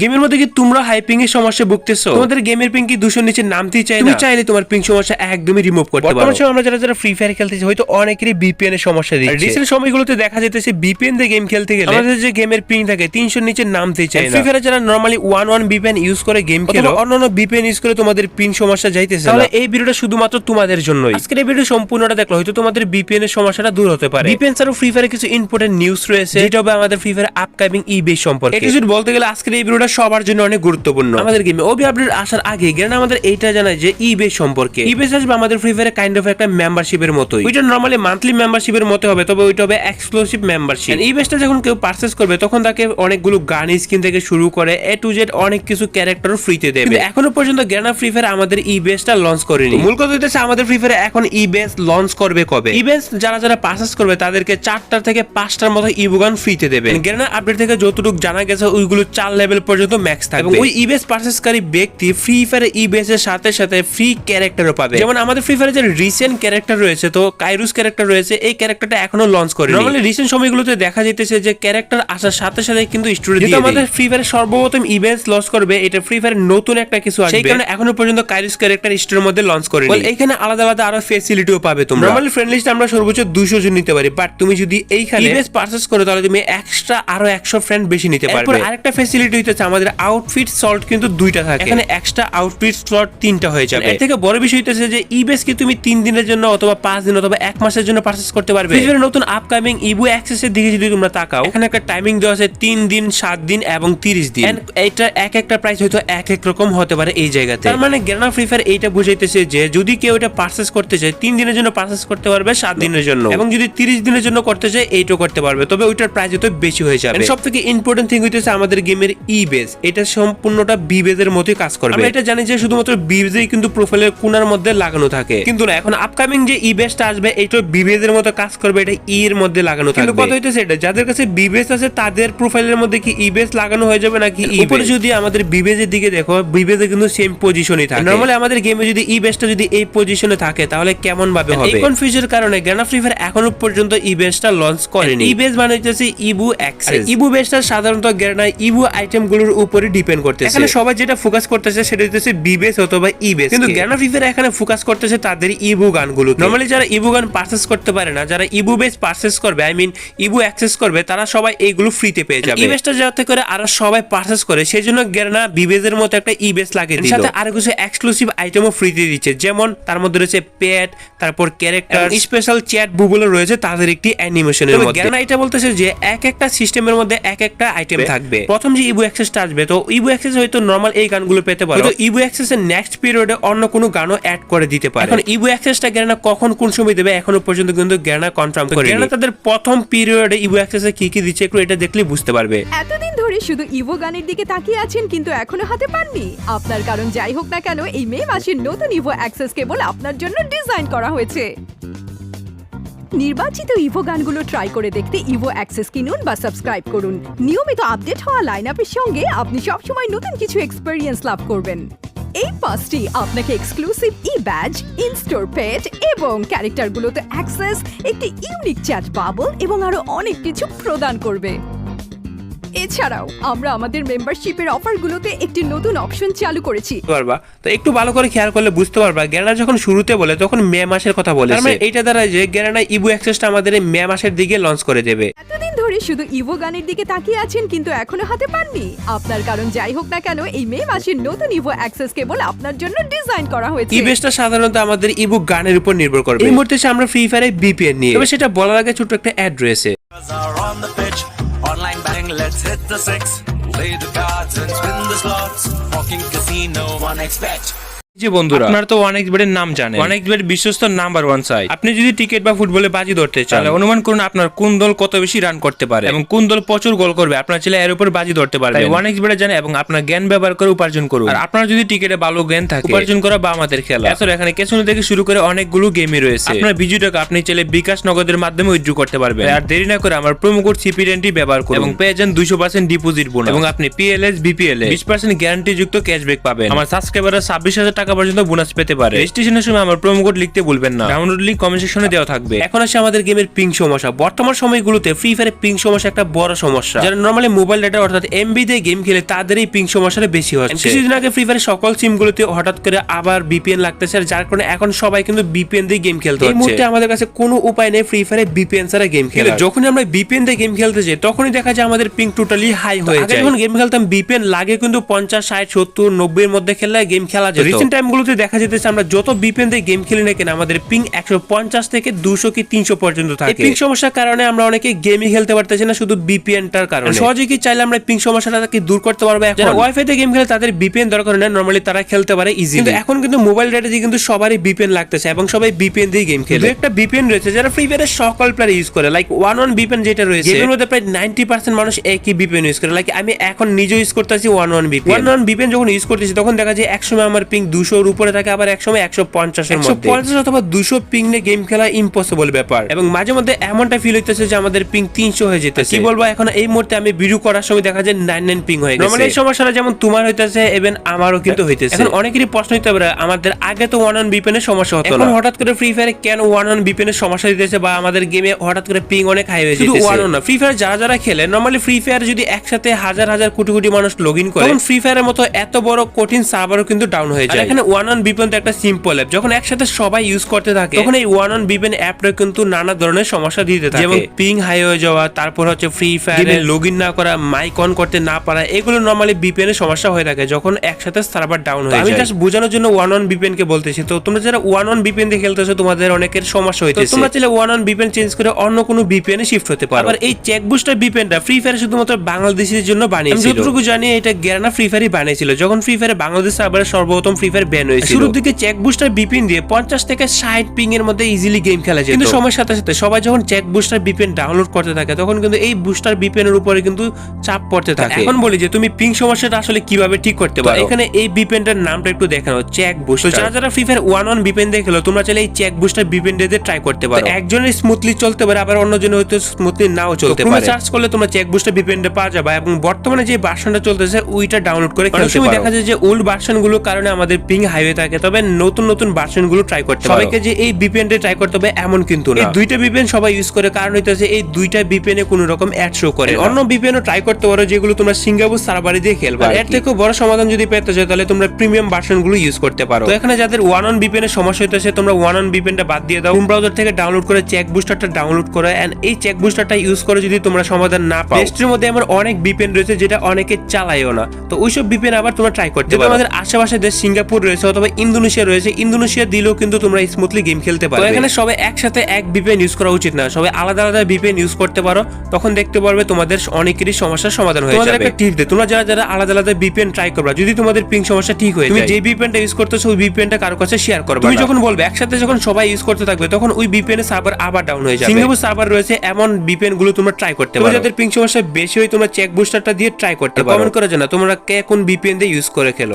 গেমের মধ্যে কি তোমরা হাইপিং এর সমস্যা ভুগতেছো? তোমাদের গেমের পিং কি দুশোর নিচে নামতেই চাই তুমি চাইলে তোমার পিং সমস্যা একদমই রিমুভ করতে পারো। বর্তমানে আমরা যারা যারা ফ্রি ফায়ার খেলতেছি হয়তো অনেকেরই বিপিএন এর সমস্যা দিচ্ছে। রিসেন্ট সময়গুলোতে দেখা যেতেছে বিপিএন দিয়ে গেম খেলতে গেলে আমাদের যে গেমের পিং থাকে তিনশোর নিচে নামতেই চাই ফ্রি ফায়ারে যারা normally one one VPN use করে গেম খেলো অন্যান্য বিপিএন ইউজ করে তোমাদের পিং সমস্যা যাইতেছে তাহলে এই ভিডিওটা শুধুমাত্র তোমাদের জন্যই। আজকের এই ভিডিও সম্পূর্ণটা দেখল হয়তো তোমাদের বিপিএন এর সমস্যাটা দূর হতে পারে। বিপিএন ছাড়াও ফ্রি ফায়ারে কিছু ইম্পর্টেন্ট নিউজ রয়েছে যেটা হবে আমাদের free fire upcoming E base সম্পর্কে। কিছু বলতে গেলে আজকের এই ভিডিওটা সবার জন্য অনেক গুরুত্বপূর্ণ। আমাদের গেমে ওবি আপডেট আসার আগে জ্ঞান আমাদের এইটা জানায় যে ই বেস সম্পর্কে। ই বেস আসবে আমাদের ফ্রি ফায়ারে কাইন্ড অফ একটা মেম্বারশিপের মতোই। ওইটা নরমালি মান্থলি মেম্বারশিপের মতো হবে তবে ওইটা হবে এক্সক্লুসিভ মেম্বারশিপ এই বেসটা যখন কেউ পারচেস করবে তখন তাকে অনেকগুলো গান স্কিন থেকে শুরু করে এ টু জেড অনেক কিছু ক্যারেক্টার ফ্রিতে দেবে। এখনও পর্যন্ত জ্ঞানা ফ্রি ফায়ার আমাদের ই বেসটা লঞ্চ করেনি। মূল কথা হইতেছে আমাদের ফ্রি ফায়ারে এখন ই বেস লঞ্চ করবে কবে? ই বেস যারা যারা পারচেস করবে তাদেরকে চারটার থেকে পাঁচটার মতো ইবুগান ফ্রিতে দেবে। জ্ঞানা আপডেট থেকে যতটুকু জানা গেছে ওইগুলো চার লেভেল পর্যন্ত ম্যাক্স থাকবে এবং ওই ইবেস পারচেসকারী ব্যক্তি ফ্রি ফায়ার ইবেস এর সাথে সাথে ফ্রি ক্যারেক্টারও পাবে। যেমন আমাদের ফ্রি ফায়ারে যে রিসেন্ট ক্যারেক্টার রয়েছে তো কাইরুস ক্যারেক্টার রয়েছে এই ক্যারেক্টারটা এখনও লঞ্চ করে নরমালি রিসেন্ট সময়গুলোতে দেখা যেতেছে যে ক্যারেক্টার আসার সাথে সাথে কিন্তু স্টোরি দিয়ে আমাদের ফ্রি ফায়ারে সর্বপ্রথম ইভেন্টস লঞ্চ করবে এটা ফ্রি ফায়ার নতুন একটা কিছু আসবে। সেই কারণে এখনও পর্যন্ত কাইরুস ক্যারেক্টার স্টোরের মধ্যে লঞ্চ করে এখানে আলাদা আলাদা আরও ফেসিলিটিও পাবে তোমরা। নরমালি ফ্রেন্ড লিস্ট আমরা সর্বোচ্চ 200 জন নিতে পারি বাট তুমি যদি এইখানে ইভেন্টস পারচেজ করো তাহলে তুমি এক্সট্রা আরও 100 ফ্রেন্ড বেশি নিতে পারবে। আরেকটা ফেসিলিটি হইতেছে আমাদের আউটফিট সল্ট কিন্তু দুইটা থাকে। এখানে এক্সট্রা আউটফিট স্লট তিনটা হয়ে যাবে। এর থেকে বড় বিষয় হইতেছে যে ইবেস কি তুমি তিন দিনের জন্য অথবা পাঁচ দিন অথবা এক মাসের জন্য পারচেজ করতে পারবে। ফিজিক্যাল নতুন আপকামিং ইবু অ্যাক্সেস এর দিকে যদি তোমরা তাকাও এখানে একটা টাইমিং দেওয়া আছে তিন দিন সাত দিন এবং তিরিশ দিন। এটা এক একটা প্রাইস হয়তো এক এক রকম হতে পারে এই জায়গাতে। তার মানে গ্রানা ফ্রি ফায়ার এইটা বুঝাইতেছে যে যদি কেউ এটা পারচেস করতে চায় তিন দিনের জন্য পারচেস করতে পারবে সাত দিনের জন্য। এবং যদি তিরিশ দিনের জন্য করতে চায় এইটাও করতে পারবে। তবে ওইটার প্রাইস হয়তো বেশি হয়ে যাবে। সব থেকে ইম্পর্টেন্ট থিং হইতেছে আমাদের গেমের ই বেস এটা সম্পূর্ণটা বি বেজের মতোই কাজ করবে। আমরা এটা জানি যে শুধুমাত্র বি বেজেই কিন্তু প্রোফাইলের কোনার মধ্যে লাগানো থাকে। কিন্তু না এখন আপকামিং যে ই বেসটা আসবে এইটা বি বেজের মতো কাজ করবে এটা ই এর মধ্যে লাগানো থাকবে। কিন্তু কথা হইতেছে এটা যাদের কাছে বি বেস আছে তাদের প্রোফাইলের মধ্যে কি ই বেস লাগানো হয়ে যাবে নাকি ই উপরে যদি আমাদের বি বেজের দিকে দেখো বি বেজে কিন্তু সেম পজিশনই থাকে। নরমালি আমাদের গেমে যদি ই বেসটা যদি এই পজিশনে থাকে তাহলে কেমন ভাবে হবে? এই কনফিউজের কারণে গ্রানা ফ্রি ফায়ার এখনও পর্যন্ত ই বেসটা লঞ্চ করেনি। ই বেস মানে হচ্ছে ইবু অ্যাক্সেস ইবু বেসটা সাধারণত গ্রানা ইবু আইটেম গুলোর উপরে ডিপেন্ড করতেছে। এখানে সবাই যেটা ফোকাস করতেছে সেটা হচ্ছে বি বেস অথবা ই বেস কিন্তু গ্রানা ফ্রি ফায়ার এখানে ফোকাস করতেছে তাদের ইবু গানগুলো নরমালি যারা ইবু গান পারচেস করতে পারে না যারা ইবু বেস পারচেস করবে আই মিন ইবু অ্যাক্সেস করবে তারা সবাই এইগুলো ফ্রিতে পেয়ে যাবে। ই বেসটা যাতে করে আরও সবাই পারচেস করে সেই জন্য গ্রানা বিবেজের মতো একটা ই বেস লাগিয়ে দিল। সাথে আরও কিছু এক্সক্লুসিভ আইটেমও ফ্রিতে দিচ্ছে যেমন তার মধ্যে রয়েছে পেট তারপর ক্যারেক্টার স্পেশাল চ্যাট বুবুলো রয়েছে তাদের একটি অ্যানিমেশনের মধ্যে। গ্রানা এটা বলতেছে যে এক একটা সিস্টেমের মধ্যে এক একটা আইটেম থাকবে। প্রথম যে ইবু অ্যাক্সেসটা আসবে তো ইবু অ্যাক্সেস হয়তো নরমাল এই গানগুলো পেতে পারো। তো ইবু অ্যাক্সেস এর নেক্সট পিরিয়ডে অন্য কোনো গানও অ্যাড করে দিতে পারে। এখন ইবু অ্যাক্সেসটা গ্রানা কখন কোন সময় দেবে এখনও পর্যন্ত কিন্তু গ্রানা কনফার্ম করে গ্রানা তাদের প্রথম পিরিয়ডে ইবু অ্যাক্সেসে কি কি দিচ্ছে একটু এটা দেখলে বুঝতে পারবে। এতদিন ধরে শুধু ইভো গানের দিকে তাকিয়ে আছেন কিন্তু এখনও হাতে পাননি। আপনার কারণ যাই হোক না কেন এই মে মাসের নতুন ইভো অ্যাক্সেস কেবল আপনার জন্য ডিজাইন করা হয়েছে। নির্বাচিত ইভো গানগুলো ট্রাই করে দেখতে ইভো অ্যাক্সেস কিনুন বা সাবস্ক্রাইব করুন। নিয়মিত আপডেট হওয়া লাইন আপের সঙ্গে আপনি সবসময় নতুন কিছু এক্সপেরিয়েন্স লাভ করবেন। এই পাঁচটি আপনাকে exclusive e badge in store pet এবং ক্যারেক্টারগুলোতে অ্যাক্সেস একটি ইউনিক চ্যাট বাবল এবং আরও অনেক কিছু প্রদান করবে। এছাড়াও আমরা আমাদের মেম্বারশিপের অফারগুলোতে একটি নতুন অপশন চালু করেছি। পারবা? তো একটু ভালো করে খেয়াল করলে বুঝতে পারবা। গ্যারানা যখন শুরুতে বলে তখন মে মাসের কথা বলে মানে এইটা দ্বারা যে গ্যারানা ইবু অ্যাক্সেসটা আমাদের মে মাসের দিকে লঞ্চ করে দেবে। এতদিন ধরে শুধু ইভো গানের দিকে তাকিয়ে আছেন কিন্তু এখনও হাতে পাননি। আপনার কারণ যাই হোক না কেন এই মে মাসের নতুন ইভো অ্যাক্সেস কেবল আপনার জন্য ডিজাইন করা হয়েছে। ইবেসটা সাধারণত আমাদের ইবুক গানের উপর নির্ভর করবে। এই মুহূর্তে আমরা ফ্রি ফায়ারে বিপিএন নিয়ে। তবে সেটা বলার আগে ছোট একটা ad Online bank. let's hit the six. Play the cards and spin the slots. Walking casino, one expect. যে বন্ধুরা আপনারা তো অনেক বেডের নাম জানেন। অনেক বেড বিশ্বস্ত নাম্বার ওয়ান সাইট আপনি যদি ক্রিকেট বা ফুটবলে বাজি ধরতে চান তাহলে অনুমান করুন আপনার কোন দল কত বেশি রান করতে পারে এবং কোন দল প্রচুর গোল করবে আপনার ছেলে এর উপর বাজি ধরতে পারবে। ওয়ান এক্স বেডে জানে এবং আপনার জ্ঞান ব্যবহার করে উপার্জন করুন। আর আপনার যদি টিকেটে ভালো জ্ঞান থাকে উপার্জন করা বা আমাদের খেলা। আসলে এখানে কেসনো থেকে শুরু করে অনেকগুলো গেমই রয়েছে। আপনার ভিডিওটাকে আপনি চাইলে বিকাশ নগদের মাধ্যমে উইথড্র করতে পারবেন। আর দেরি না করে আমার প্রোমো কোড সিপিডেন্টি ব্যবহার করুন। এবং পেয়ে যান দুইশো পার্সেন্ট ডিপোজিট বোনাস এবং আপনি পিএলএস বিপিএল বিশ পার্সেন্ট গ্যারান্টি যুক্ত ক্যাশব্যাক পাবেন। আমার সাবস্ক্রাইবাররা ছাব্বিশ হাজার টাকা টাকা পর্যন্ত বোনাস পেতে পারে। রেজিস্ট্রেশনের সময় আমার প্রোমো কোড লিখতে ভুলবেন না। ডাউনলোড লিঙ্ক কমেন্ট সেকশনে দেওয়া থাকবে। এখন আসে আমাদের গেমের পিং সমস্যা। বর্তমান সময়গুলোতে ফ্রি ফায়ারের পিং সমস্যা একটা বড় সমস্যা। যারা নর্মালি মোবাইল ডাটা অর্থাৎ এমবি দিয়ে গেম খেলে তাদের এই পিং সমস্যাটা বেশি হচ্ছে। কিছুদিন আগে ফ্রি ফায়ারের সকল সিম গুলোতে হঠাৎ করে আবার বিপিএন লাগতেছে আর যার কারণে এখন সবাই কিন্তু বিপিএন দিয়ে গেম খেলতে এই মুহূর্তে আমাদের কাছে কোনো উপায় নেই ফ্রি ফায়ারে বিপিএন ছাড়া গেম খেলে যখন আমরা বিপিএন দিয়ে গেম খেলতে যাই তখনই দেখা যায় আমাদের পিং টোটালি হাই হয়ে যায়। যখন গেম খেলতাম বিপিএন লাগে কিন্তু পঞ্চাশ ষাট সত্তর নব্বই এর মধ্যে খেললে গেম খেলা যায় রিসেন্ট টাইম গুলোতে দেখা যেতেছে আমরা যত বিপিএন দিয়ে গেম খেলি না কেন আমাদের পিং একশো পঞ্চাশ থেকে দুশো কি তিনশো পর্যন্ত থাকে পিং সমস্যার কারণে আমরা অনেকে গেমই খেলতে পারতেছি না শুধু বিপিএনটার কারণে সহজে কি চাইলে আমরা পিং সমস্যাটা কি দূর করতে পারব যারা ওয়াইফাই তে গেম খেলে তাদের বিপিএন দরকার নেই নর্মালি তারা খেলতে পারে ইজি কিন্তু এখন কিন্তু মোবাইল ডাটা দিয়ে কিন্তু সবারই বিপিএন লাগতেছে এবং সবাই বিপিএন দিয়ে গেম খেলে একটা বিপিএন রয়েছে যারা ফ্রি ফায়ারের সকল প্লেয়ার ইউজ করে লাইক ওয়ান ওয়ান বিপিএন যেটা রয়েছে এর মধ্যে প্রায় নাইনটি পার্সেন্ট মানুষ একই বিপিএন ইউজ করে লাইক আমি এখন নিজে ইউজ করতেছি one one VPN one one VPN যখন ইউজ করতেছি তখন দেখা যায় একসময় আমার পিং দুশোর উপরে থাকে আবার একসময় একশো পঞ্চাশের মধ্যে। পঞ্চাশ অথবা দুশো পিং নিয়ে গেম খেলা ইম্পসিবল ব্যাপার। এবং মাঝে মধ্যে এমনটা ফিল হইতেছে যে আমাদের পিং তিনশো হয়ে যেতে কি বলব এখন এই মুহূর্তে আমি ভিডিও করার সময় দেখা যায় নাইন নাইন পিং হয়ে গেছে। এই সমস্যাটা যেমন তোমার হইতেছে এবং আমারও কিন্তু হইতেছে। এখন অনেকেরই প্রশ্ন হইতে পারে আমাদের আগে তো ওয়ান বিপিএন এর সমস্যা হতো না। হঠাৎ করে ফ্রি ফায়ারে কেন ওয়ান বিপিএন এর সমস্যা দিতেছে বা আমাদের গেমে হঠাৎ করে পিং অনেক হাই হয়ে যাচ্ছে ওয়ান না ফ্রি ফায়ার যারা যারা খেলে নর্মালি ফ্রি ফায়ার যদি একসাথে হাজার হাজার কোটি কোটি মানুষ লগ ইন করে ফ্রি ফায়ারের মতো এত বড় কঠিন সার্ভারও কিন্তু ডাউন হয়ে যায়। এখানে ওয়ান ওয়ান বিপেন তো একটা সিম্পল অ্যাপ যখন একসাথে সবাই ইউজ করতে থাকে তখন এই ওয়ান ওয়ান বিপিএন অ্যাপটা কিন্তু নানা ধরনের সমস্যা দিতে থাকে। যেমন পিং হাই হয়ে যাওয়া তারপর হচ্ছে ফ্রি ফায়ারে লগ ইন না করা মাইক অন করতে না পারা এগুলো নর্মালি বিপিএন এর সমস্যা হয়ে থাকে যখন একসাথে সার্ভার ডাউন হয়ে যায় আমি জাস্ট বোঝানোর জন্য ওয়ান ওয়ান বিপিএন কে বলতেছি। তো তোমরা যারা ওয়ান ওয়ান বিপিএন দিয়ে খেলতেছো তোমাদের অনেকের সমস্যা হইতেছে। তোমরা চাইলে ওয়ান ওয়ান বিপেন চেঞ্জ করে অন্য কোনো বিপিএন এ শিফট হতে পারো। আবার এই চেক বুস্টার বিপিএনটা ফ্রি ফায়ার শুধুমাত্র বাংলাদেশিদের জন্য বানিয়েছিল। আমি যতটুকু জানি এটা গেরানা ফ্রি ফায়ারই বানিয়েছিল। যখন ফ্রি ফায়ারে বাংলাদেশ সার্ভারে সর্বপ্রথম ফ্রি ফায়ার ব্যান হয়েছিল। শুরুর দিকে চেক বুস্টার বিপিন দিয়ে পঞ্চাশ থেকে ষাট পিং এর মধ্যে ইজিলি গেম খেলা যেত। কিন্তু সময়ের সাথে সাথে সবাই যখন চেক বুস্টার বিপিন ডাউনলোড করতে থাকে তখন কিন্তু এই বুস্টার বিপিএন এর উপরে কিন্তু চাপ পড়তে থাকে। এখন বলি যে তুমি পিং সমস্যাটা আসলে কীভাবে ঠিক করতে পারো? এখানে এই বিপিএনটার নামটা একটু দেখানো চেক বুস্টার যারা যারা free fire one one VPN দিয়ে খেলো তোমরা চাইলে এই চেক বুস্টার বিপিন দিয়ে ট্রাই করতে পারো। একজনের স্মুথলি চলতে পারে আবার অন্যজনের হয়তো স্মুথলি নাও চলতে পারে। সার্চ করলে তোমরা চেক বুস্টার বিপিএন পাওয়া যাবে এবং বর্তমানে যে ভার্সনটা চলতেছে ওইটা ডাউনলোড করে খেলতে পারো। দেখা যায় যে ওল্ড ভার্সনগুলোর কারণে আমাদের পিং হাইওয়ে থাকে তবে নতুন নতুন ভার্সনগুলো ট্রাই করতে সবাইকে যে এই বিপিএন ট্রাই করতে হবে এমন কিন্তু না। এই দুইটা বিপিএন সবাই ইউজ করে কারণ হইতেছে এই দুইটা বিপিএন এ কোনো রকম অ্যাড শো করে অন্য বিপিএন ট্রাই করতে পারো যেগুলো তোমরা সিঙ্গাপুর সার্ভারে দিয়ে খেলবে। এর থেকে বড় সমাধান যদি পেতে চাও তাহলে তোমরা প্রিমিয়াম ভার্সনগুলো ইউজ করতে পারো। তো এখানে যাদের ওয়ান অন বিপিএন এর সমস্যা হইতেছে তোমরা ওয়ান অন বিপিএনটা বাদ দিয়ে দাও। হোম ব্রাউজার থেকে ডাউনলোড করে চেক বুস্টারটা ডাউনলোড করো এন্ড এই চেক বুস্টারটা ইউজ করে যদি তোমরা সমাধান না পাও। লিস্টের মধ্যে আমার অনেক বিপিএন রয়েছে যেটা অনেকে চালায়ও না। তো ওইসব বিপিএন আবার তোমরা ট্রাই করতে পারো। আমাদের আশেপাশে দেশ সিঙ্গাপুর রয়েছে অথবা ইন্দোনেশিয়া রয়েছে ইন্দোনেশিয়া দিলেও কিন্তু তোমরা স্মুথলি গেম খেলতে পারো এখানে সবাই একসাথে এক বিপিএন ইউজ করা উচিত না। সবাই আলাদা আলাদা বিপিএন ইউজ করতে পারো তখন দেখতে পারবে তোমাদের অনেকেরই সমস্যার সমাধান হয়ে যাবে। একটা টিপ দে তোমরা যারা যারা আলাদা আলাদা বিপিএন ট্রাই করবা যদি তোমাদের পিং সমস্যা ঠিক হয়ে তুমি যে বিপিএনটা ইউজ করতেছো ওই বিপিএনটা কারও কাছে শেয়ার করবে তুমি যখন বলবে একসাথে যখন সবাই ইউজ করতে থাকবে তখন ওই বিপিএন এর সার্ভার আবার ডাউন হয়ে যাবে। সিঙ্গাপুর সার্ভার রয়েছে এমন বিপিএনগুলো তোমরা ট্রাই করতে পারো। যাদের পিং সমস্যা বেশি হয় তোমরা চেক বুস্টারটা দিয়ে ট্রাই করতে পারো। কমেন্ট করে জানা তোমরা কে কোন বিপিএন দিয়ে ইউজ করে খেলো?